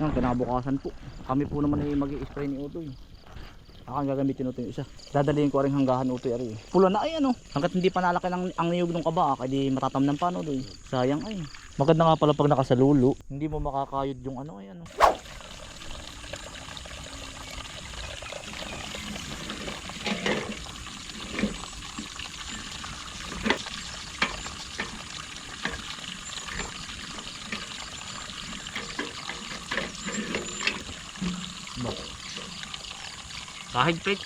Yan, kinabukasan po. Kami po naman ay mag spray ni Utoy. Ako ang gagamitin Utoy yung isa. Dadalihin ko rin hanggahan Utoy ari. Pula na ay ano. Hanggat hindi pa nalaki ng ang niyog ng kabak, ay di matatam ng pano doy. Sayang ay. Maganda nga pala pag nakasalulo. Hindi mo makakayod yung ano ay ano. Kahig pit.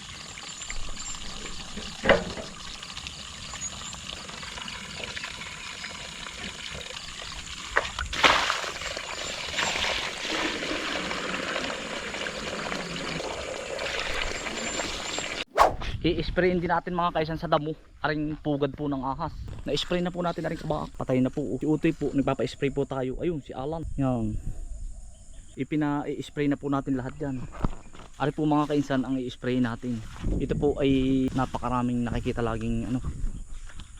I-sprayin din natin mga kaisan sa damo. Aring pugad po ng ahas. Na-spray na po natin aring kabak. Patay na po. Si Utoy po, nagpapa-spray po tayo. Ayun, si Alan. Yan. Ipina-spray na po natin lahat yan. Ari po mga kainsan ang i-spray natin. Ito po ay napakaraming nakikita laging ano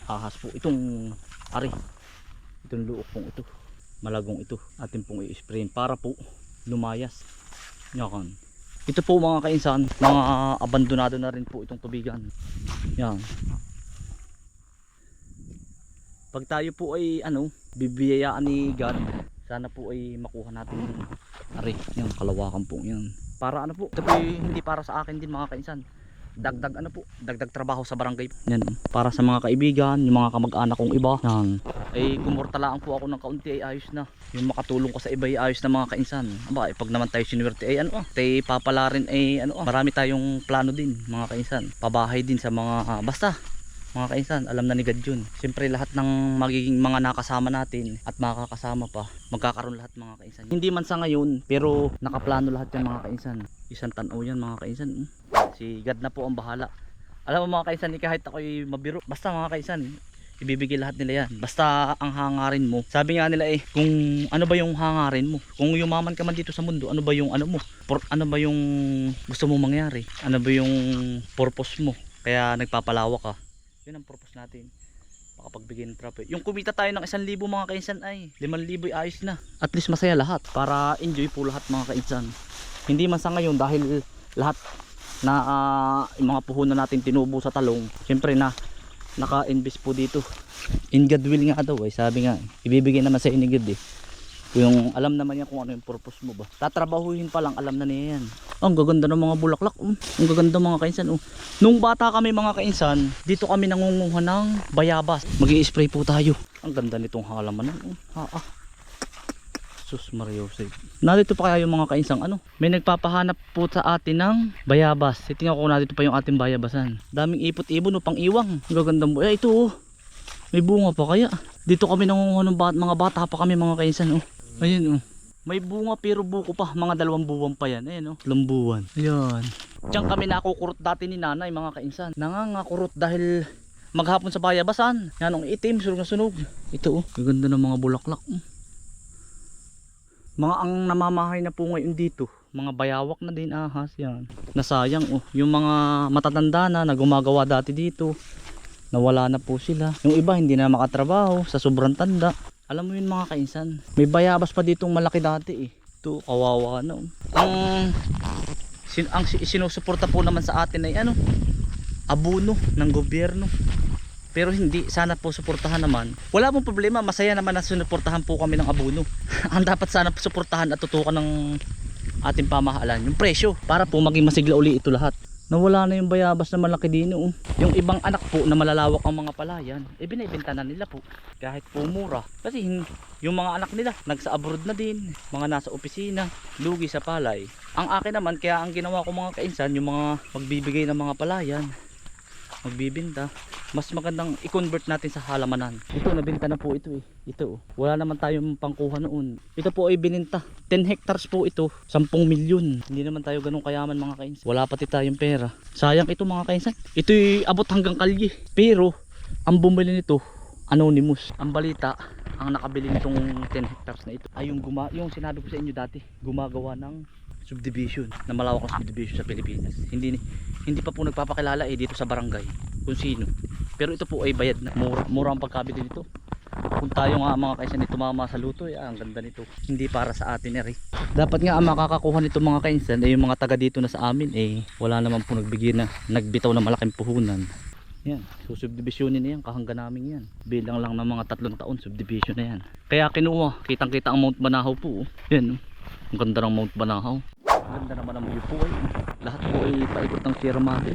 ahas po. Itong ari. Itong luok pong ito. Malagong ito. Atin pong i-sprayin para po lumayas. Yan. Ito po mga kainsan, mga abandonado na rin po itong tubigan. Yan. Pag tayo po ay ano, bibiyayaan ni God, sana po ay makuha natin yung ari, yung kalawakan po yan. Para ano po, ito po hindi para sa akin din mga kainsan. Dagdag ano po, dagdag trabaho sa barangay. Yan, para sa mga kaibigan, yung mga kamag-anak kong iba. Yan. Ay gumortalaan po ako ng kaunti ay ayos na. Yung makatulong ko sa iba ay ayos na mga kainsan. Aba, eh, pag naman tayo sinuwerte ay ano ah, tayo papala rin ay ano ah, marami tayong plano din mga kainsan. Pabahay din sa mga ah, basta mga kainsan, alam na ni God yun. Siyempre lahat ng magiging mga nakasama natin at makakasama pa, magkakaroon lahat mga kainsan. Hindi man sa ngayon, pero nakaplano lahat yan mga kainsan. Isang tanaw yan mga kainsan. Si God na po ang bahala. Alam mo mga kainsan, kahit ako'y mabiro, basta mga kainsan, ibibigay lahat nila yan. Basta ang hangarin mo. Sabi nga nila eh, kung ano ba yung hangarin mo? Kung yumaman ka man dito sa mundo, ano ba yung ano mo? Por, ano ba yung gusto mo mangyari? Ano ba yung purpose mo? Kaya nagpapalawak ka. Yun ang purpose natin. Makapagbigay ng traffic. Yung kumita tayo ng 1,000 mga kainsan ay 5,000 ay ayos na. At least masaya lahat. Para enjoy po lahat mga kainsan. Hindi man sa ngayon dahil lahat na ah, yung mga puhunan natin tinubo sa talong. Siyempre na naka-invest po dito. In God will nga daw eh. Sabi nga, ibibigay naman sa ni God eh. Yung alam naman niya kung ano yung purpose mo ba. Tatrabahuhin pa lang, alam na niya yan. Oh, ang gaganda ng mga bulaklak. Oh. Ang gaganda mga kainsan. Oh. Nung bata kami mga kainsan, dito kami nangunguha ng bayabas. mag spray po tayo. Ang ganda nitong halaman. Oh. Ha, ah. Sus Mario Jose. Narito pa kaya yung mga kainsang ano? May nagpapahanap po sa atin ng bayabas. Titingnan ko narito pa yung ating bayabasan. Daming ipot-ibon no, pang iwang. Ang gaganda mo. Eh ito oh. May bunga pa kaya. Dito kami nangunguha ng bat mga bata pa kami mga kainsan oh. Ayun oh. May bunga pero buko pa. Mga dalawang buwan pa yan. Ayun oh. Lambuwan. Ayun. Diyan kami nakukurot dati ni nanay mga kainsan. Nangangakurot dahil maghapon sa bayabasan. Yan ang itim, sunog na sunog. Ito oh. Gaganda ng mga bulaklak. oh. Mga ang namamahay na po ngayon dito, mga bayawak na din ahas yan. Nasayang oh, yung mga matatanda na na gumagawa dati dito, nawala na po sila. Yung iba hindi na makatrabaho sa sobrang tanda. Alam mo yun mga kainsan, may bayabas pa ditong malaki dati eh. Ito, kawawa na oh. Ang, sin, ang si- sinusuporta po naman sa atin ay ano, abuno ng gobyerno. Pero hindi, sana po suportahan naman. Wala pong problema, masaya naman na sinuportahan po kami ng abono. Ang dapat sana po suportahan at tutukan ng ating pamahalaan, yung presyo. Para po maging masigla uli ito lahat. Nawala na yung bayabas na malaki din oh. Yung ibang anak po na malalawak ang mga palayan, eh binibenta na nila po. Kahit po mura. Kasi yung mga anak nila, nagsa abroad na din. Mga nasa opisina, lugi sa palay. Ang akin naman, kaya ang ginawa ko mga kainsan, yung mga magbibigay ng mga palayan, magbibinta. Mas magandang i-convert natin sa halamanan. Ito nabenta na po ito eh. Ito oh. wala naman tayong pangkuha noon. Ito po ay bininta. 10 hectares po ito. 10 milyon. Hindi naman tayo ganun kayaman mga kainsan. Wala pati tayong pera. Sayang ito mga kainsan. Ito ay abot hanggang kalye. Pero ang bumili nito anonymous. Ang balita ang nakabili nitong 10 hectares na ito ay yung, guma yung sinabi ko sa inyo dati gumagawa ng subdivision na malawak ang subdivision sa Pilipinas hindi hindi pa po nagpapakilala eh dito sa barangay kung sino pero ito po ay bayad na mura, mura ang pagkabili nito Kung tayo nga mga kainsan ni tumama sa luto, eh, ang ganda nito. Hindi para sa atin eh. Dapat nga ang makakakuha nito mga kainsan ay yung mga taga dito na sa amin eh wala naman po nagbigay na nagbitaw na malaking puhunan. Yan, susubdivisionin na yan, kahangga namin yan. Bilang lang ng mga tatlong taon, subdivision na yan. Kaya kinuha, kitang kita ang Mount Banahaw po. oh. Yan, oh. ang ganda ng Mount Banahaw. Ganda naman ang view po ay. Lahat po ay paikot ng Sierra Madre.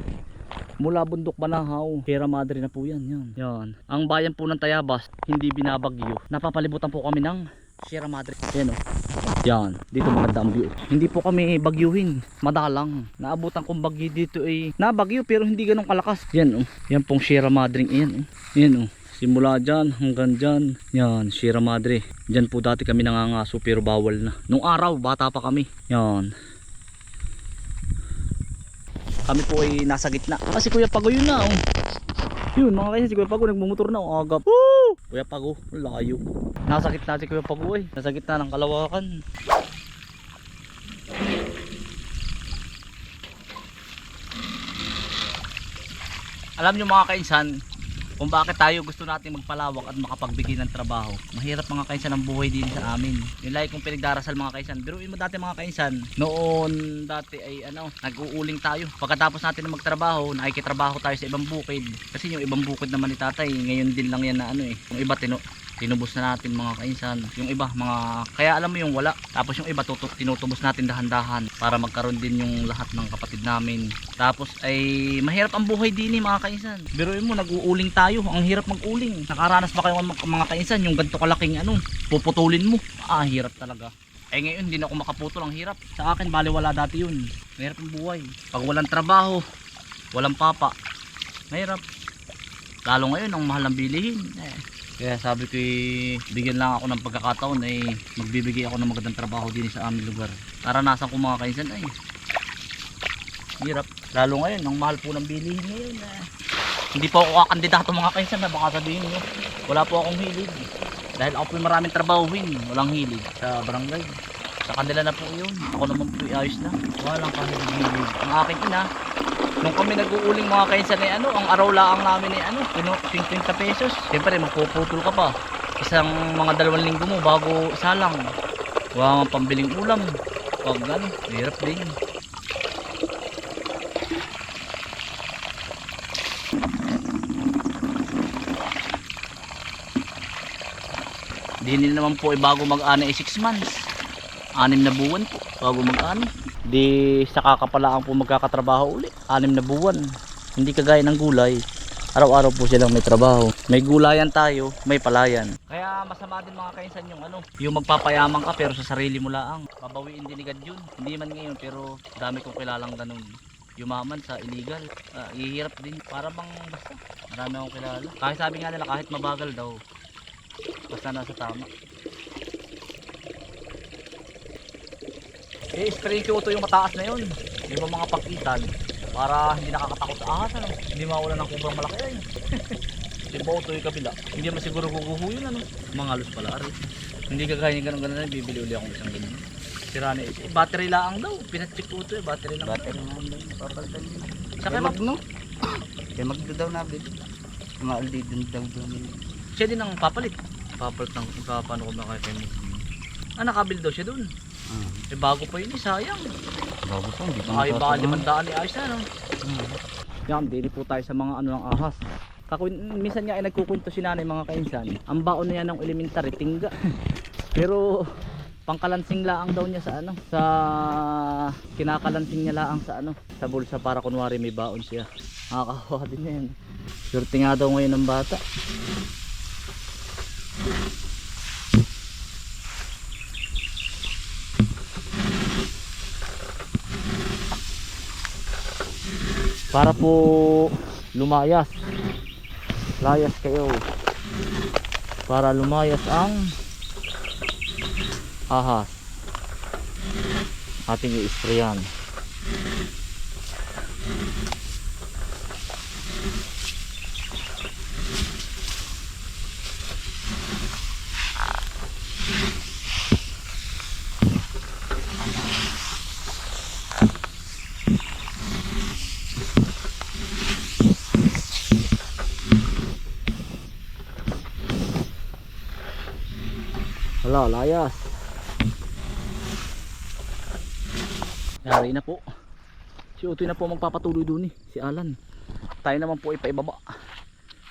Mula bundok Banahaw, Sierra Madre na po yan. Yan. yan. Ang bayan po ng Tayabas, hindi binabagyo. Napapalibutan po kami ng Sierra Madre. Yan o. Yan, dito maganda ang view. Hindi po kami bagyuhin, madalang. Naabutan kong bagyo dito ay nabagyo pero hindi ganun kalakas. Yan oh. Yan pong Sierra Madre yan oh. Yan oh. Simula dyan hanggang dyan. Yan, Sierra Madre. Dyan po dati kami nangangaso pero bawal na. Nung araw, bata pa kami. Yan. Kami po ay nasa gitna. Kasi Kuya Pago yun na oh. Yun mga kaya si Kuya Pago nagmumotor na oh, agap. Woo! Kuya Pago, layo. Nasa gitna si Kuya Pago eh. Nasa gitna ng kalawakan. Alam nyo mga kainsan, kung bakit tayo gusto natin magpalawak at makapagbigay ng trabaho. Mahirap mga kainsan ang buhay din sa amin. Yung lagi kong pinagdarasal mga kainsan. Biruin mo dati mga kainsan, noon dati ay ano, nag-uuling tayo. Pagkatapos natin na magtrabaho, nakikitrabaho tayo sa ibang bukid. Kasi yung ibang bukid naman ni tatay, ngayon din lang yan na ano eh. Yung iba tinu tinubos na natin mga kainsan. Yung iba mga kaya alam mo yung wala. Tapos yung iba tutok tinutubos natin dahan-dahan para magkaroon din yung lahat ng kapatid namin. Tapos ay mahirap ang buhay din eh mga kainsan. Biruin mo nag-uuling tayo. Ang hirap mag-uling nakaranas ba kayo mga kainsan yung ganito kalaking ano puputulin mo? Ah hirap talaga. Eh ngayon hindi na ako makaputol. Ang hirap. Sa akin bali wala dati yun. Mahirap ang buhay. Pag walang trabaho walang papa mahirap. Lalo ngayon ang mahal ng bilihin. Eh, kaya sabi ko eh, bigyan lang ako ng pagkakataon ay magbibigay ako ng magandang trabaho din sa aming lugar. Naranasan ko mga kainsan ay hirap. Lalo ngayon, ang mahal po ng bilihin ngayon. Eh. Hindi po ako kakandidato mga kainsan na baka sabihin nyo. Wala po akong hilig. Dahil ako po maraming trabahuhin. Walang hilig sa barangay. Sa kanila na po yun. Ako naman po ayos na. Walang kahilig-hilig. Ang aking ina, Nung kami nag-uuling mga kainsan ay ano, ang araw lang namin ay ano, pino 50 pesos. Siyempre magpuputol ka pa. Isang mga dalawang linggo mo bago isa lang. Wala mang pambiling ulam. Pag ano, hirap din. Di naman po ay bago mag-ana ay 6 months. Anim na buwan po bago mag-ana. Di sa kakapalaan po magkakatrabaho uli. Anim na buwan. Hindi kagaya ng gulay. Araw-araw po silang may trabaho. May gulayan tayo, may palayan. Kaya masama din mga kainsan yung ano, yung magpapayaman ka pero sa sarili mo lang. Babawiin din God yun. Hindi man ngayon pero dami kong kilalang ganun. Yumaman sa illegal. Ah, ihirap din. Para bang basta. Marami akong kilala. Kahit sabi nga nila kahit mabagal daw. Basta nasa tama. I-spray ko ito yung mataas na yun. Yung mga pagkitan. Para hindi nakakatakot sa ahas. Ano? Hindi mawala ng kubrang malaki. Ay. Di ba ito yung kabila? Hindi naman siguro guguho yun. Ano? Mga halos pala. Ari. Hindi kagaya yung ganun ganun. Bibili uli akong isang ganun. Sira na ito. Battery lang daw. Pinacheck ko ito eh. Battery lang. Battery lang. Papalitan yun. Sa Kaya kay mag no? Kaya magdo daw na bit. Mga aldi dun daw nila. Siya din ang papalit. Papalit ng paano ko ba kay Temo. Ah, nakabil daw siya dun. Ah. Eh bago pa yun eh. Sayang. Bago pa, hindi pa Ay, baka limandaan ni ayos na no. Hmm. Yan, dili po tayo sa mga ano ng ahas. Kakwin, minsan nga ay nagkukwento si nanay mga kainsan. Ang baon niya ng elementary, tingga. Pero pangkalansing laang daw niya sa ano, sa kinakalansing niya laang sa ano, sa bulsa para kunwari may baon siya. Nakakahawa din yan. Swerte nga daw ngayon ng bata. Para po lumayas. Layas kayo. Para lumayas ang ahas. Ating i-sprayan layas. Yari na po. Si Utoy na po magpapatuloy doon eh. Si Alan. Tayo naman po ay paibaba.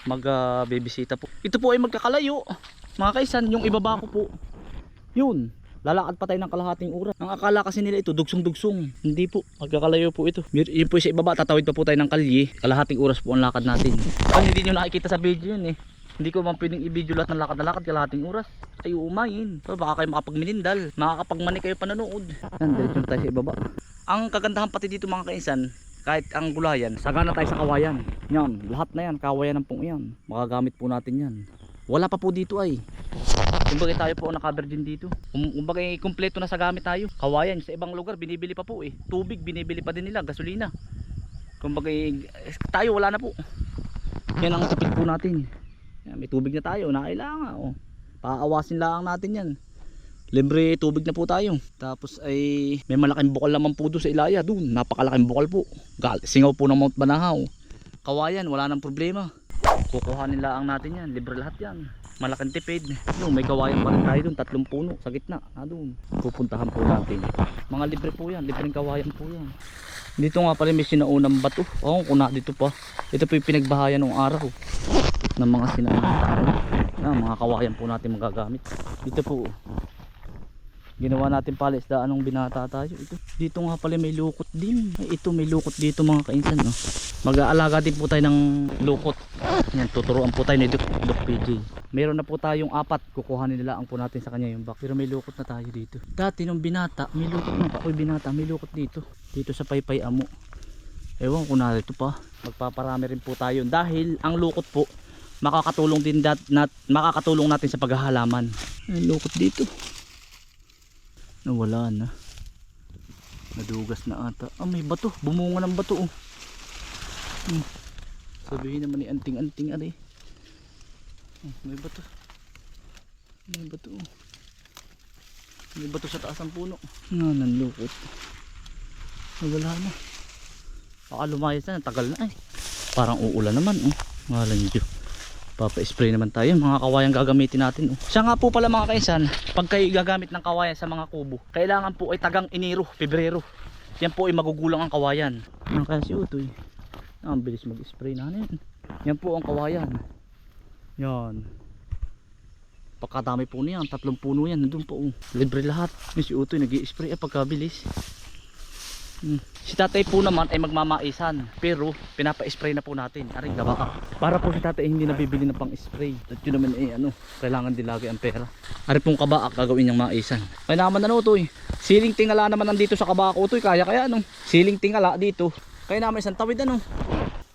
Mag ah, bibisita po. Ito po ay magkakalayo. Mga kaisan, yung ibaba ko po. Yun. Lalakad pa tayo ng kalahating oras. Ang akala kasi nila ito, dugsong-dugsong. Hindi po. Magkakalayo po ito. Yun po sa ibaba. Tatawid pa po tayo ng kalye. Kalahating oras po ang lakad natin. Ang hindi nyo nakikita sa video yun eh. Hindi ko man pwedeng i-video lahat ng lakad na lakad kalahating oras. Ay umayin. So, baka kayo makapagminindal. Makakapagmani kayo panonood. Yan, diretso na tayo sa ibaba. Ang kagandahan pati dito mga kainsan, kahit ang gulayan, sagana tayo sa kawayan. Yan, lahat na yan, kawayan ng pong yan. Makagamit po natin yan. Wala pa po dito ay. Kumbaga tayo po nakaber din dito. Kum- Kumbaga kumpleto na sa gamit tayo. Kawayan sa ibang lugar binibili pa po eh. Tubig binibili pa din nila, gasolina. Kumbaga eh, tayo wala na po. Yan ang tipid po natin. Yan, may tubig na tayo, na kailangan. Oh. Paawasin lang natin yan. Libre tubig na po tayo. Tapos ay may malaking bukal naman po doon sa Ilaya. Doon, napakalaking bukal po. Gal singaw po ng Mount Banahaw. Kawayan, wala nang problema. Kukuhanin lang natin yan. Libre lahat yan. Malaking tipid. Doon, may kawayan pa rin tayo doon. Tatlong puno sa gitna. Ah, doon. Pupuntahan po natin. Mga libre po yan. Libreng kawayan po yan. Dito nga pala may sinaunang bato. Oo, kuna dito pa. Ito po yung pinagbahayan ng araw ng mga tao. Ah, mga kawayan po natin magagamit. Dito po. Ginawa natin pala isdaan nung binata tayo. Ito. Dito nga pala may lukot din. Ito may lukot dito mga kainsan. No? Mag-aalaga din po tayo ng lukot. Yan, tuturuan po tayo ni Doc, Doc PJ. Meron na po tayong apat. Kukuhanin nila ang po natin sa kanya yung back. Pero may lukot na tayo dito. Dati nung binata, may lukot nung ako'y binata, may lukot dito. Dito sa Paypay Amo. Ewan ko na ito pa. Magpaparami rin po tayo. Dahil ang lukot po, makakatulong din dat, nat, makakatulong natin sa paghahalaman. Ay, lukot dito. Nawala na. Nadugas na ata. Ah, may bato. Bumunga ng bato. Oh. Hmm. Sabihin naman ni anting-anting ari. Oh, may bato. May bato. oh. May bato sa taas ng puno. Nga ng lukot. Nawala na. Baka lumayas na. Tagal na eh. Parang uulan naman. Oh. Ngalan Diyo. Papa-spray naman tayo. Mga kawayan gagamitin natin. Oh. Siya nga po pala mga kaisan. Pag kayo gagamit ng kawayan sa mga kubo. Kailangan po ay tagang Enero, Pebrero. Yan po ay magugulang ang kawayan. Yan kaya si Utoy. Ah, Ang bilis mag-spray na yan. Yan po ang kawayan. Yan. Pagkadami po niyan. Tatlong puno yan. Nandun po. oh. Libre lahat. Yung si Utoy nag-i-spray. Eh, pagkabilis. Si tatay po naman ay magmamaisan pero pinapa-spray na po natin. Aring gaba para po si tatay hindi nabibili na pang spray at yun naman eh ano kailangan din lagi ang pera. Ari pong kabaak gagawin niyang maisan. May naman ano to eh siling tingala naman nandito sa kabaak ko to eh. kaya kaya ano? Siling tingala dito. Kaya naman isang tawid ano?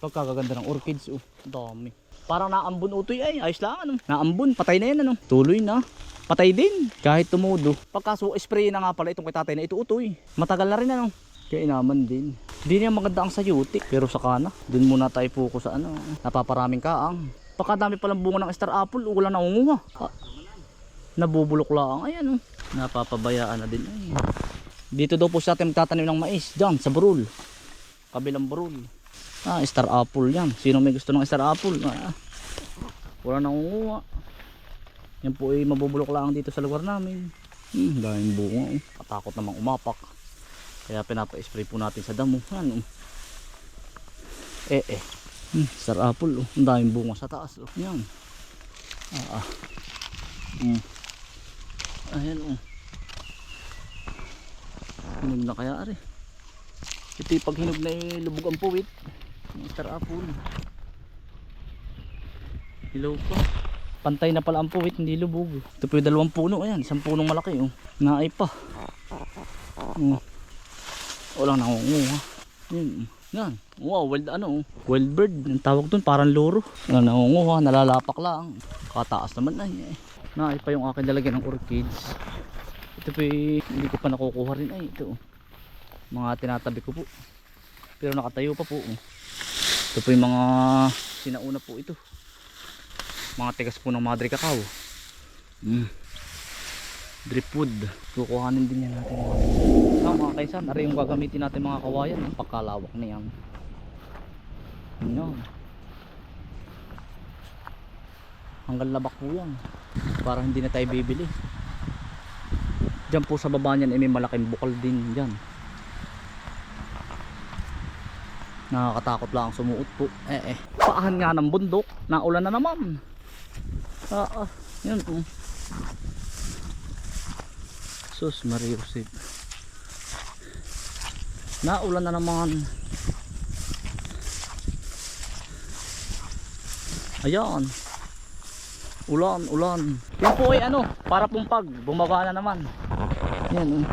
Pagkagaganda ng orchids oh. Dami. Parang naambun utoy ay ayos lang ano? Naambun. Patay na yan ano? Tuloy na. Patay din. Kahit tumudo. Pagkaso spray na nga pala itong kay tatay na ito utoy matagal na rin ano kaya inaman din. Hindi niya maganda ang sayuti. Pero sa kana, dun muna tayo focus sa ano. Napaparaming kaang. Pagkadami palang bunga ng star apple, wala na unguha. Ah, nabubulok lang. Ayan oh. Napapabayaan na din. Ay. Dito daw po sa atin magtatanim ng mais. Diyan, sa burul. Kabilang burul. Ah, star apple yan. Sino may gusto ng star apple? Ah, wala na unguha. Yan po ay mabubulok lang dito sa lugar namin. Hmm, daming bunga. Oh. Katakot namang umapak. Kaya pinapa-spray po natin sa damo. Ano? Eh eh. Hmm, star apple oh. Ang daming bunga sa taas oh. Yan. Ah ah. Hmm. Ayan oh. Hinog na kaya ari. Ito pag hinog na eh, lubog ang puwit. Star apple. Hilaw pa. Pantay na pala ang puwit, hindi lubog. Ito po yung dalawang puno. Ayan, isang punong malaki oh. Naay pa. Oh. Walang nangunguha. Yun. Yan. Wow, wild ano. Wild bird. Ang tawag dun, parang loro. Walang nangunguha, nalalapak lang. Kataas naman ay. Eh. Naay pa yung akin lalagyan ng orchids. Ito po eh, hindi ko pa nakukuha rin ay. Ito. oh. Mga tinatabi ko po. Pero nakatayo pa po. oh. Ito po yung mga sinauna po ito. Mga tigas po ng madre cacao. Mm. Dripwood. Kukuhanin din yan natin Ah, mga kaisan, ari yung gagamitin natin mga kawayan. Ang pagkalawak na yan. Yan. Hanggang labak po yan. Para hindi na tayo bibili. Diyan po sa baba niyan ay may malaking bukal din diyan. Nakakatakot lang ang sumuot po. Eh eh. Paahan nga ng bundok. Naulan na naman. Ah, ah. Yan po. Sus Maria Josep. Naulan na naman. Ayan. Ulan, ulan. Yan po ay ano, para pong pag bumaba na naman. Yan. oh.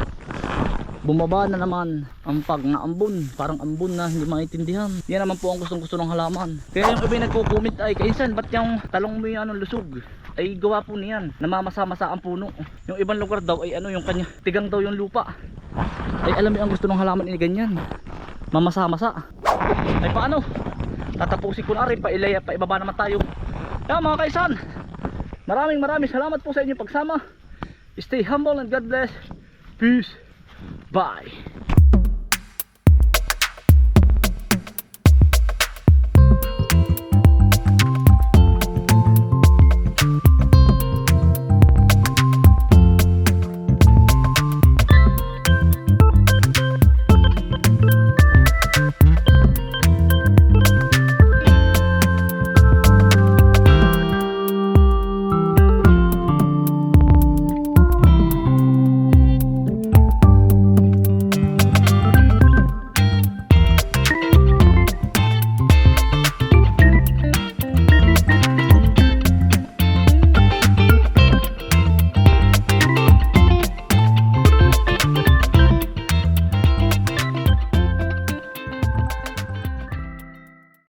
Bumaba na naman ang pag na ambon. Parang ambon na hindi maintindihan. Yan naman po ang gustong gusto ng halaman. Kaya yung iba nagko-comment ay, Kainsan, ba't yung talong mo yung anong lusog? Ay gawa po niyan. Namamasa-masa ang puno. Yung ibang lugar daw ay ano yung kanya. Tigang daw yung lupa. Ay alam mo ang gusto ng halaman ay ganyan. Mamasa-masa. Ay paano? Tatapusin ko na rin. Pailaya, paibaba naman tayo. Kaya mga kaisan. Maraming maraming salamat po sa inyong pagsama. Stay humble and God bless. Peace. Bye.